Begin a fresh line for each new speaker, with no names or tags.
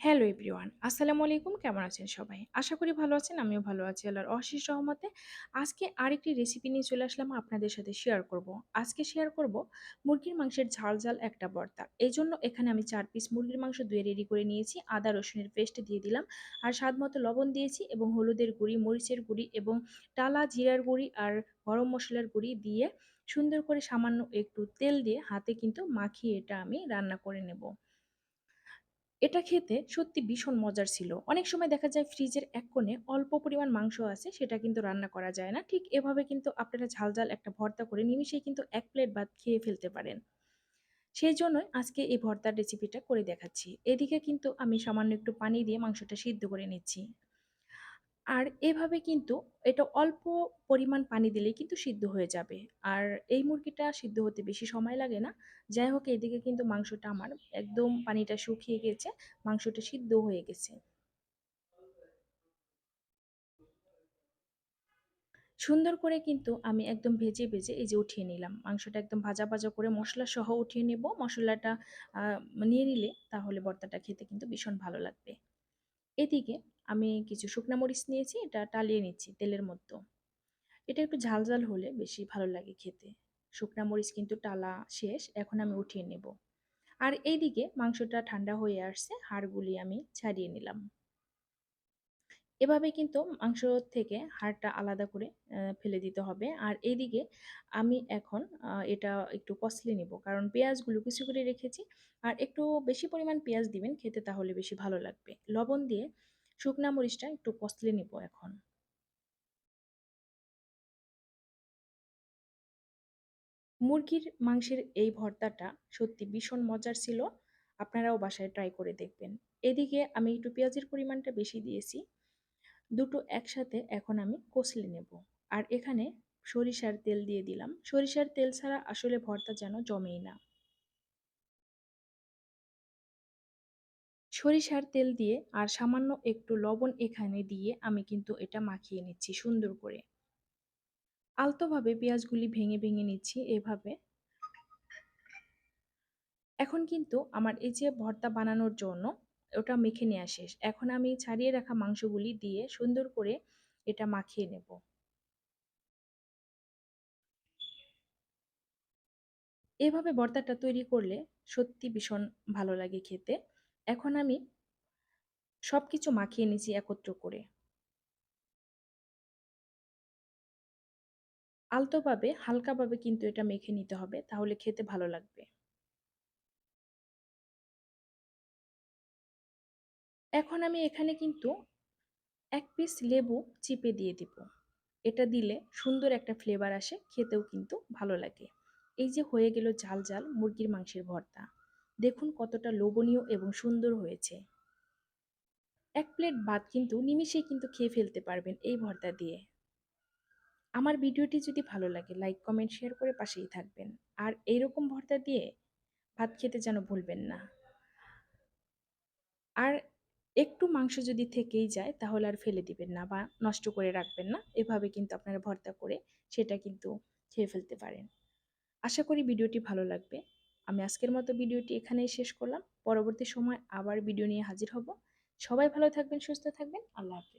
Hello everyone, আসসালামু আলাইকুম। কেমন আছেন সবাই? আশা করি ভালো আছেন, আমিও ভালো আছি আল্লাহর অশেষ রহমতে। আজকে আরেকটি রেসিপি নিয়ে চলে আসলাম আপনাদের সাথে শেয়ার করব। আজকে শেয়ার করব মুরগির মাংসের ঝাল ঝাল একটা ভর্তা। এই জন্য এখানে আমি চার পিস মুরগির মাংস ধুয়ে রেডি করে নিয়েছি, আদা, রসুনের পেস্ট দিয়ে দিলাম, আর স্বাদ মতো লবণ দিয়েছি এবং হলুদের গুঁড়ি, মরিচের গুঁড়ি এবং টালা, জিরার গুঁড়ি আর গরম মশলার গুঁড়ি দিয়ে সুন্দর করে সামান্য একটু তেল দিয়ে হাতে কিন্তু মাখিয়ে এটা আমি রান্না করে নেব। এটা খেতে সত্যি ভীষণ মজার ছিল। অনেক সময় দেখা যায় ফ্রিজের এক কোণে অল্প পরিমাণ মাংস আছে, সেটা কিন্তু রান্না করা যায় না। ঠিক এভাবে কিন্তু আপনারা ঝাল ঝাল একটা ভর্তা করে নিমিশেই কিন্তু এক প্লেট ভাত খেয়ে ফেলতে পারেন। সেই জন্যই আজকে এই ভর্তার রেসিপিটা করে দেখাচ্ছি। এদিকে কিন্তু আমি সামান্য একটু পানি দিয়ে মাংসটা সিদ্ধ করে নিচ্ছি। আর এভাবে কিন্তু এটা অল্প পরিমাণ পানি দিলেই কিন্তু সিদ্ধ হয়ে যাবে। আর এই মুরগিটা সিদ্ধ হতে বেশি সময় লাগে না। যাই হোক এদিকে কিন্তু মাংসটা আমার একদম পানিটা শুকিয়ে গেছে, মাংসটা সিদ্ধ হয়ে গেছে। সুন্দর করে কিন্তু আমি একদম ভেজে ভেজে এই যে উঠিয়ে নিলাম। মাংসটা একদম ভাজা ভাজা করে মশলা সহ উঠিয়ে নেব। মশলাটা নিয়ে নিলে তাহলে ভর্তাটা খেতে কিন্তু ভীষণ ভালো লাগবে। এদিকে আমি কিছু শুকনো মরিচ নিয়েছি, এটা টালিয়ে নিচ্ছি তেলের মধ্যে। এটা একটু ঝাল ঝাল হলে বেশি ভালো লাগে খেতে। শুকনা মরিচ কিন্তু টালা শেষ, এখন আমি উঠিয়ে নেব। আর এইদিকে মাংসটা ঠান্ডা হয়ে আসছে, হাড়গুলি আমি ছাড়িয়ে নিলাম। এভাবে কিন্তু মাংস থেকে হাড়টা আলাদা করে ফেলে দিতে হবে। আর এইদিকে আমি এখন এটা একটু কষলে নিব। কারণ পেঁয়াজগুলো কিছু করে রেখেছি। আর একটু বেশি পরিমাণ পেঁয়াজ দিবেন, খেতে তাহলে বেশি ভালো লাগবে। লবণ দিয়ে শুকনা মরিচটা একটু কষলে নিব এখন। মুরগির মাংসের এই ভর্তাটা সত্যি ভীষণ মজার ছিল, আপনারাও বাসায় ট্রাই করে দেখবেন। এদিকে আমি একটু পেঁয়াজের পরিমাণটা বেশি দিয়েছি, দুটো একসাথে এখন আমি কষলে নেব। আর এখানে সরিষার তেল দিয়ে দিলাম। সরিষার তেল ছাড়া আসলে ভর্তা যেন জমেই না। সরিষার তেল দিয়ে আর সামান্য একটু লবণ এখানে দিয়ে আমি কিন্তু এটা মাখিয়ে নিচ্ছি সুন্দর করে। আলতোভাবে পেঁয়াজগুলি ভেঙে ভেঙে নিচ্ছি এভাবে। এখন কিন্তু আমার এই যে ভর্তা বানানোর জন্য ওটা মেখে নেওয়া শেষ। এখন আমি ছাড়িয়ে রাখা মাংসগুলি দিয়ে সুন্দর করে এটা মাখিয়ে নেব। এভাবে ভর্তাটা তৈরি করলে সত্যি ভীষণ ভালো লাগে খেতে। এখন আমি সব কিছু মাখিয়ে নিছি একত্র করে। আলতোভাবে, হালকাভাবে কিন্তু এটা মেখে নিতে হবে, তাহলে খেতে ভালো লাগবে। এখন আমি এখানে কিন্তু এক পিস লেবু চিপে দিয়ে দিব। এটা দিলে সুন্দর একটা ফ্লেভার আসে, খেতেও কিন্তু ভালো লাগে। এই যে হয়ে গেল ঝাল ঝাল মুরগির মাংসের ভর্তা। দেখুন কতটা লোভনীয় এবং সুন্দর হয়েছে। এক প্লেট ভাত কিন্তু নিমিষেই কিন্তু খেয়ে ফেলতে পারবেন এই ভর্তা দিয়ে। আমার ভিডিওটি যদি ভালো লাগে লাইক কমেন্ট শেয়ার করে পাশেই থাকবেন। আর এইরকম ভর্তা দিয়ে ভাত খেতে যেন ভুলবেন না। আর একটু মাংস যদি থেকেই যায়, তাহলে আর ফেলে দিবেন না বা নষ্ট করে রাখবেন না। এভাবে কিন্তু আপনারা ভর্তা করে সেটা কিন্তু খেয়ে ফেলতে পারেন। আশা করি ভিডিওটি ভালো লাগবে। আমি আজকের মতো ভিডিওটি এখানেই শেষ করলাম। পরবর্তী সময় আবার ভিডিও নিয়ে হাজির হব। সবাই ভালো থাকবেন, সুস্থ থাকবেন। আল্লাহ হাফিজ।